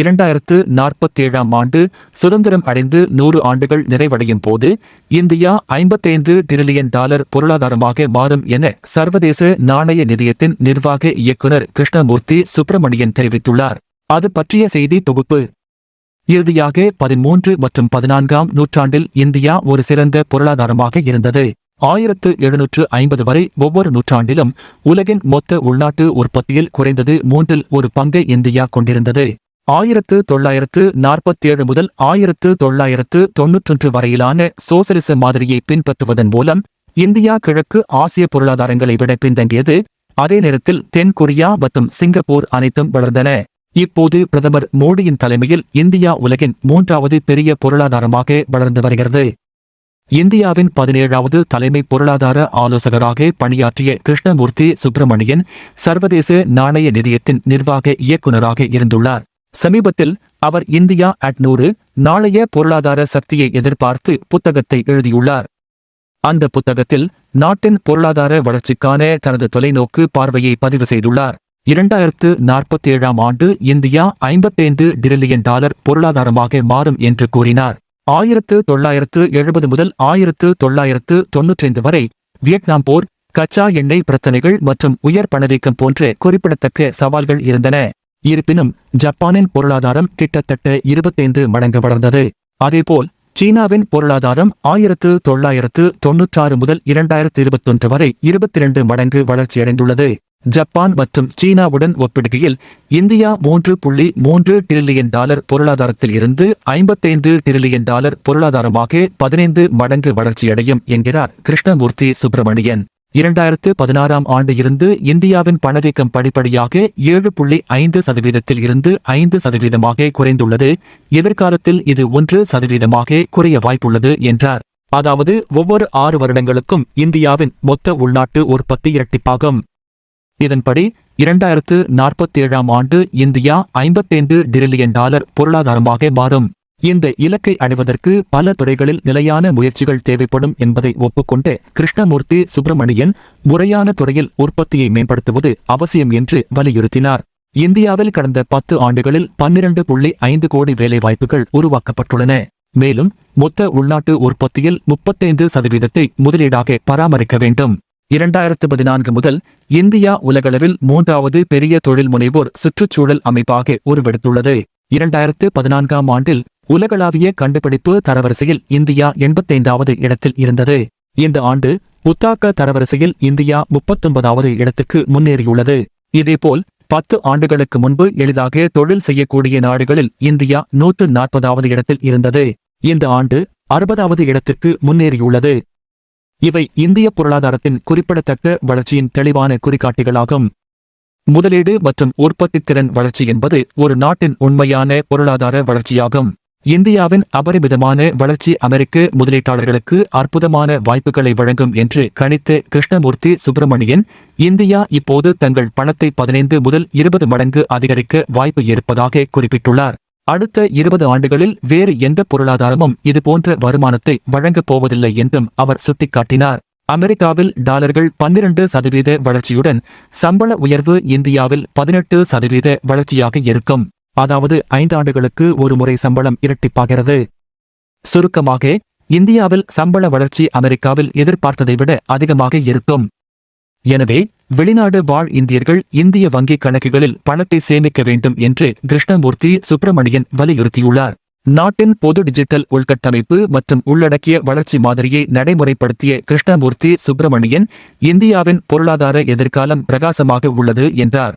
இரண்டாயிரத்து நாற்பத்தேழாம் ஆண்டு சுதந்திரம் அடைந்து நூறு ஆண்டுகள் நிறைவடையும் போது இந்தியா ஐம்பத்தைந்து டிரில்லியன் டாலர் பொருளாதாரமாக மாறும் என சர்வதேச நாணய நிதியத்தின் நிர்வாக இயக்குநர் கிருஷ்ணமூர்த்தி சுப்பிரமணியன் தெரிவித்துள்ளார். அது பற்றிய செய்தி தொகுப்பு. இறுதியாக பதிமூன்று மற்றும் பதினான்காம் நூற்றாண்டில் இந்தியா ஒரு சிறந்த பொருளாதாரமாக இருந்தது. ஆயிரத்து எழுநூற்று ஐம்பது வரை ஒவ்வொரு நூற்றாண்டிலும் உலகின் மொத்த உள்நாட்டு உற்பத்தியில் குறைந்தது மூன்றில் ஒரு பங்கை இந்தியா கொண்டிருந்தது. ஆயிரத்து தொள்ளாயிரத்து நாற்பத்தேழு முதல் ஆயிரத்து தொள்ளாயிரத்து தொன்னூற்றொன்று வரையிலான சோசலிச மாதிரியை பின்பற்றுவதன் மூலம் இந்தியா கிழக்கு ஆசிய பொருளாதாரங்களை விட பின்தங்கியது. அதே நேரத்தில் தென்கொரியா மற்றும் சிங்கப்பூர் அனைத்தும் வளர்ந்தன. இப்போது பிரதமர் மோடியின் தலைமையில் இந்தியா உலகின் மூன்றாவது பெரிய பொருளாதாரமாக வளர்ந்து வருகிறது. இந்தியாவின் பதினேழாவது தலைமை பொருளாதார ஆலோசகராக பணியாற்றிய கிருஷ்ணமூர்த்தி சுப்பிரமணியன் சர்வதேச நாணய நிதியத்தின் நிர்வாக இயக்குநராக இருந்துள்ளார். சமீபத்தில் அவர் இந்தியா அட் நூறு நாளைய பொருளாதார சக்தியை எதிர்பார்த்து புத்தகத்தை எழுதியுள்ளார். அந்த புத்தகத்தில் நாட்டின் பொருளாதார வளர்ச்சிக்கான தனது தொலைநோக்கு பார்வையை பதிவு செய்துள்ளார். இரண்டாயிரத்து நாற்பத்தேழாம் ஆண்டு இந்தியா ஐம்பத்தைந்து டிரில்லியன் டாலர் பொருளாதாரமாக மாறும் என்று கூறினார். ஆயிரத்து தொள்ளாயிரத்து எழுபது முதல் ஆயிரத்து தொள்ளாயிரத்து தொன்னூற்றைந்து வரை வியட்நாம் போர் கச்சா எண்ணெய் பிரச்சனைகள் மற்றும் உயர் பணவீக்கம் போன்ற குறிப்பிடத்தக்க சவால்கள் இருந்தன. இருப்பினும் ஜப்பானின் பொருளாதாரம் கிட்டத்தட்ட இருபத்தைந்து மடங்கு வளர்ந்தது. அதேபோல் சீனாவின் பொருளாதாரம் ஆயிரத்து தொள்ளாயிரத்து தொன்னூற்றாறு முதல் இரண்டாயிரத்து இருபத்தொன்று வரை இருபத்தி இரண்டு மடங்கு வளர்ச்சியடைந்துள்ளது. ஜப்பான் மற்றும் சீனாவுடன் ஒப்பிடுகையில் இந்தியா மூன்று புள்ளி மூன்று டிரில்லியன் டாலர் பொருளாதாரத்தில் இருந்து ஐம்பத்தைந்து டிரில்லியன் டாலர் பொருளாதாரமாக பதினைந்து மடங்கு வளர்ச்சியடையும் என்கிறார் கிருஷ்ணமூர்த்தி சுப்பிரமணியன். இரண்டாயிரத்து பதினாறாம் ஆண்டு இருந்து இந்தியாவின் பணவீக்கம் படிப்படியாக ஏழு புள்ளி ஐந்து சதவீதத்தில் இருந்து ஐந்து சதவீதமாக குறைந்துள்ளது. எதிர்காலத்தில் இது ஒன்று சதவீதமாக குறைய வாய்ப்புள்ளது என்றார். அதாவது ஒவ்வொரு ஆறு வருடங்களுக்கும் இந்தியாவின் மொத்த உள்நாட்டு உற்பத்தி இரட்டிப்பாகும். இதன்படி இரண்டாயிரத்து நாற்பத்தேழாம் ஆண்டு இந்தியா ஐம்பத்தைந்து டிரில்லியன் டாலர் பொருளாதாரமாக மாறும். இந்த இலக்கை அடைவதற்கு பல துறைகளில் நிலையான முயற்சிகள் தேவைப்படும் என்பதை ஒப்புக்கொண்ட கிருஷ்ணமூர்த்தி சுப்பிரமணியன் முறையான துறையில் உற்பத்தியை மேம்படுத்துவது அவசியம் என்று வலியுறுத்தினார். இந்தியாவில் கடந்த பத்து ஆண்டுகளில் பன்னிரண்டு புள்ளி ஐந்து கோடி வேலைவாய்ப்புகள் உருவாக்கப்பட்டுள்ளன. மேலும் மொத்த உள்நாட்டு உற்பத்தியில் முப்பத்தைந்து சதவீதத்தை முதலீடாக பராமரிக்க வேண்டும். இரண்டாயிரத்து பதினான்கு முதல் இந்தியா உலகளவில் மூன்றாவது பெரிய தொழில் முனைவோர் சுற்றுச்சூழல் அமைப்பாக உருவெடுத்துள்ளது. இரண்டாயிரத்து பதினான்காம் ஆண்டில் உலகளாவிய கண்டுபிடிப்பு தரவரிசையில் இந்தியா எண்பத்தைந்தாவது இடத்தில் இருந்தது. இந்த ஆண்டு புத்தாக்க தரவரிசையில் இந்தியா முப்பத்தொன்பதாவது இடத்துக்கு முன்னேறியுள்ளது. இதேபோல் பத்து ஆண்டுகளுக்கு முன்பு எளிதாக தொழில் செய்யக்கூடிய நாடுகளில் இந்தியா நூற்று நாற்பதாவது இடத்தில் இருந்தது. இந்த ஆண்டு அறுபதாவது இடத்திற்கு முன்னேறியுள்ளது. இவை இந்திய பொருளாதாரத்தின் குறிப்பிடத்தக்க வளர்ச்சியின் தெளிவான குறிகாட்டிகளாகும். முதலீடு மற்றும் உற்பத்தி திறன் வளர்ச்சி என்பது ஒரு நாட்டின் உண்மையான பொருளாதார வளர்ச்சியாகும். இந்தியாவின் அபரிமிதமான வளர்ச்சி அமெரிக்க முதலீட்டாளர்களுக்கு அற்புதமான வாய்ப்புகளை வழங்கும் என்று கணித்த கிருஷ்ணமூர்த்தி சுப்பிரமணியன் இந்தியா இப்போது தங்கள் பணத்தை பதினைந்து முதல் இருபது மடங்கு அதிகரிக்க வாய்ப்பு இருப்பதாக குறிப்பிட்டுள்ளார். அடுத்த இருபது ஆண்டுகளில் வேறு எந்த பொருளாதாரமும் இதுபோன்ற வருமானத்தை வழங்கப் போவதில்லை என்றும் அவர் சுட்டிக்காட்டினார். அமெரிக்காவில் டாலர்கள் பன்னிரண்டு சதவீத வளர்ச்சியுடன் சம்பள உயர்வு இந்தியாவில் பதினெட்டு சதவீத வளர்ச்சியாக இருக்கும். அதாவது ஐந்து ஆண்டுகளுக்கு ஒரு முறை சம்பளம் இரட்டிப்பாகிறது. சுருக்கமாக இந்தியாவில் சம்பள வளர்ச்சி அமெரிக்காவில் எதிர்பார்த்ததை விட அதிகமாக இருக்கும். எனவே வெளிநாடு வாழ் இந்தியர்கள் இந்திய வங்கிக் கணக்குகளில் பணத்தை சேமிக்க வேண்டும் என்று கிருஷ்ணமூர்த்தி சுப்பிரமணியன் வலியுறுத்தியுள்ளார். நாட்டின் பொது டிஜிட்டல் உள்கட்டமைப்பு மற்றும் உள்ளடக்கிய வளர்ச்சி மாதிரியை நடைமுறைப்படுத்திய கிருஷ்ணமூர்த்தி சுப்பிரமணியன் இந்தியாவின் பொருளாதார எதிர்காலம் பிரகாசமாக உள்ளது என்றார்.